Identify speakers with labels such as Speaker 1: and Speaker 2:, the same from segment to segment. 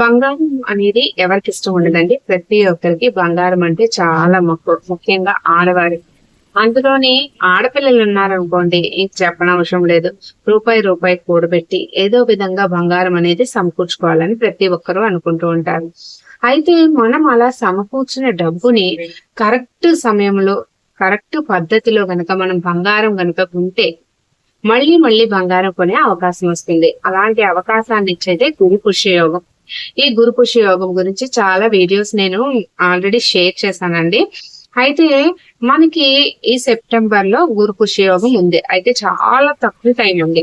Speaker 1: బంగారం అనేది ఎవరికి ఇష్టం ఉండదండి. ప్రతి ఒక్కరికి బంగారం అంటే చాలా మక్కువ ముఖ్యంగా ఆడవారి అందులోని ఆడపిల్లలు ఉన్నారనుకోండి ఇంక చెప్పనవసరం లేదు. రూపాయి రూపాయి కూడబెట్టి ఏదో విధంగా బంగారం అనేది సమకూర్చుకోవాలని ప్రతి ఒక్కరూ అనుకుంటూ ఉంటారు. అయితే మనం అలా సమకూర్చిన డబ్బుని కరెక్ట్ సమయంలో కరెక్ట్ పద్ధతిలో గనక మనం బంగారం గనక ఉంటే మళ్ళీ మళ్ళీ బంగారం కొనే అవకాశం వస్తుంది. అలాంటి అవకాశాన్ని ఇచ్చేదే గురు పుష్యయోగం ఈ గురు యోగం గురించి చాలా వీడియోస్ నేను ఆల్రెడీ షేర్ చేశానండి. అయితే మనకి ఈ సెప్టెంబర్లో గురు పుష్య యోగం ఉంది. అయితే చాలా తక్కువ టైం ఉంది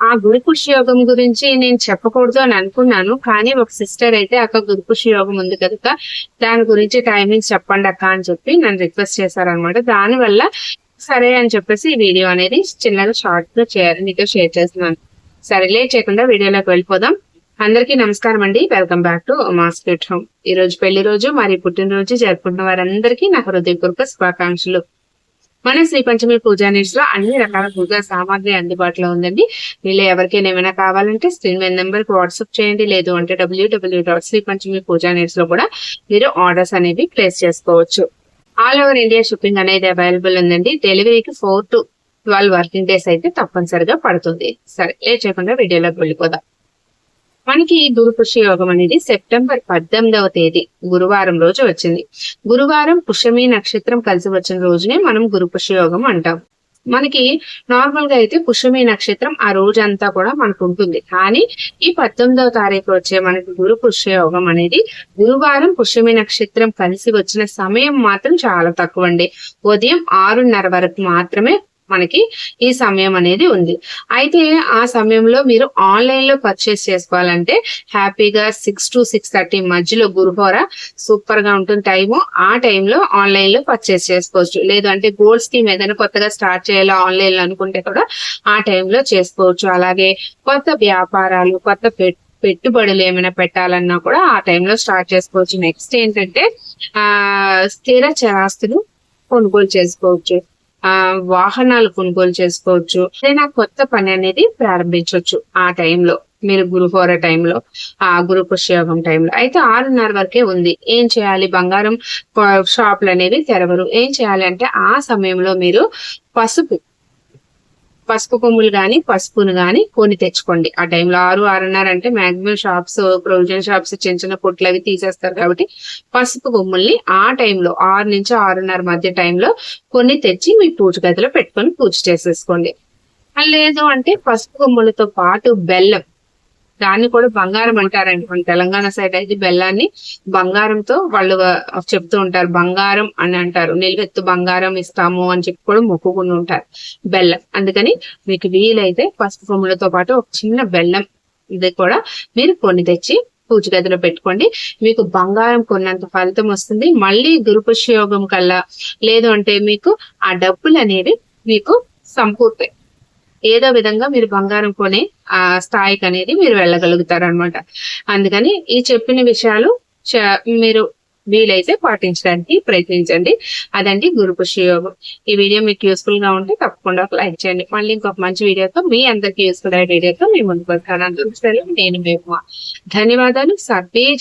Speaker 1: ఆ గురుపుష యోగం గురించి నేను చెప్పకూడదు అని అనుకున్నాను. కానీ ఒక సిస్టర్ అయితే అక్క గురుపుష యోగం ఉంది కనుక దాని గురించి టైమింగ్స్ చెప్పండి అక్క అని చెప్పి నన్ను రిక్వెస్ట్ చేశారనమాట దాని వల్ల సరే అని చెప్పేసి ఈ వీడియో అనేది చిన్నగా షార్ట్గా చేయాలి. నీతో షేర్ చేస్తున్నాను. సరే లేట్ చేయకుండా వీడియోలోకి వెళ్ళిపోదాం. అందరికీ నమస్కారం అండి. వెల్కమ్ బ్యాక్ టు మాస్కెట్ హోమ్ ఈ రోజు పెళ్ళి రోజు మరి పుట్టినరోజు జరుపుకుంటున్న వారందరికీ నా హృదయపూర్వక శుభాకాంక్షలు. మన శ్రీ పంచమి పూజా నీట్స్లో అన్ని రకాల పూజా సామాగ్రి అందుబాటులో ఉందండి. వీళ్ళు ఎవరికైనా ఏమైనా కావాలంటే స్క్రీన్ మీద నెంబర్కి వాట్సాప్ చేయండి. లేదు అంటే డబ్ల్యూడబ్ల్యూ డాట్ శ్రీ పంచమి పూజా నీడ్స్లో కూడా మీరు ఆర్డర్స్ అనేవి ప్లేస్ చేసుకోవచ్చు. ఆల్ ఓవర్ ఇండియా షిప్పింగ్ అనేది అవైలబుల్ ఉందండి. డెలివరీకి four to twelve working days అయితే తప్పనిసరిగా పడుతుంది. సరే లేట్ చేయకుండా వీడియోలోకి వెళ్ళిపోదాం. మనకి ఈ గురు యోగం అనేది సెప్టెంబర్ పద్దెనిమిదవ తేదీ గురువారం రోజు వచ్చింది. గురువారం పుష్యమి నక్షత్రం కలిసి వచ్చిన రోజునే మనం గురు యోగం అంటాం. మనకి నార్మల్గా అయితే పుష్యమి నక్షత్రం ఆ రోజంతా కూడా మనకు ఉంటుంది. కానీ ఈ పద్దెనిమిదవ తారీఖు వచ్చే మనకి గురు పుష్య యోగం అనేది గురువారం పుష్యమి నక్షత్రం కలిసి వచ్చిన సమయం మాత్రం చాలా తక్కువ అండి ఉదయం ఆరున్నర వరకు మాత్రమే మనకి ఈ సమయం అనేది ఉంది. అయితే ఆ సమయంలో మీరు ఆన్లైన్లో పర్చేస్ చేసుకోవాలంటే హ్యాపీగా సిక్స్ టు సిక్స్ థర్టీ మధ్యలో గురుహోర సూపర్గా ఉంటుంది టైము ఆ టైంలో ఆన్లైన్లో పర్చేస్ చేసుకోవచ్చు. లేదు అంటే గోల్డ్ స్కీమ్ ఏదైనా కొత్తగా స్టార్ట్ చేయాలో ఆన్లైన్లో అనుకుంటే కూడా ఆ టైంలో చేసుకోవచ్చు. అలాగే కొత్త వ్యాపారాలు కొత్త పెట్ పెట్టుబడులు ఏమైనా పెట్టాలన్నా కూడా ఆ టైంలో స్టార్ట్ చేసుకోవచ్చు. నెక్స్ట్ ఏంటంటే ఆ స్థిర చరాస్తులు కొనుగోలు చేసుకోవచ్చు. వాహనాలు కొనుగోలు చేసుకోవచ్చు. ఏదైనా కొత్త పని అనేది ప్రారంభించవచ్చు ఆ టైంలో. మీరు గురుహోర టైంలో ఆ గురు పుష్యయోగం టైంలో. అయితే ఆరున్నర వరకే ఉంది. ఏం చేయాలి? బంగారం షాపులు అనేవి తెరవరు. ఏం చేయాలి అంటే ఆ సమయంలో మీరు పసుపు పసుపు కొమ్ములు కానీ పసుపును కానీ కొని తెచ్చుకోండి. ఆ టైంలో ఆరు ఆరున్నర అంటే మాక్సిమం షాప్స్ ప్రొవిజన్ షాప్స్ చిన్న చిన్న పొట్లు అవి తీసేస్తారు కాబట్టి పసుపు కొమ్ముల్ని ఆ టైంలో ఆరు నుంచి ఆరున్నర మధ్య టైంలో కొన్ని తెచ్చి మీ పూజ గదిలో పెట్టుకొని పూజ చేసేసుకోండి. లేదు అంటే పసుపు కొమ్ములతో పాటు బెల్లం దాన్ని కూడా బంగారం అంటారండి మన తెలంగాణ సైడ్ అయితే బెల్లాన్ని బంగారంతో వాళ్ళు చెప్తూ ఉంటారు. బంగారం అని అంటారు. నిలువెత్తు బంగారం ఇస్తాము అని చెప్పి కూడా మొక్కుకుని ఉంటారు. బెల్లం. అందుకని మీకు వీలైతే పసుపు కొమ్ములతో పాటు ఒక చిన్న బెల్లం ఇది కూడా మీరు కొన్ని తెచ్చి పూజ గదిలో పెట్టుకోండి. మీకు బంగారం కొన్నంత ఫలితం వస్తుంది. మళ్ళీ దురుపయోగం కల్లా లేదు అంటే మీకు ఆ డబ్బులు అనేవి మీకు సమకూరుతాయి ఏదో విధంగా మీరు బంగారం కొనే ఆ స్థాయికి అనేది మీరు వెళ్ళగలుగుతారు అనమాట అందుకని ఈ చెప్పిన విషయాలు మీరు వీలైతే పాటించడానికి ప్రయత్నించండి. అదండి గురు యోగం. ఈ వీడియో మీకు యూస్ఫుల్గా ఉంటే తప్పకుండా ఒక లైక్ చేయండి. మళ్ళీ ఇంకొక మంచి వీడియోతో మీ అందరికి యూస్ఫుల్ అయ్యే వీడియోతో మీ ముందుకు వస్తాను. నేను మేము ధన్యవాదాలు. సర్వే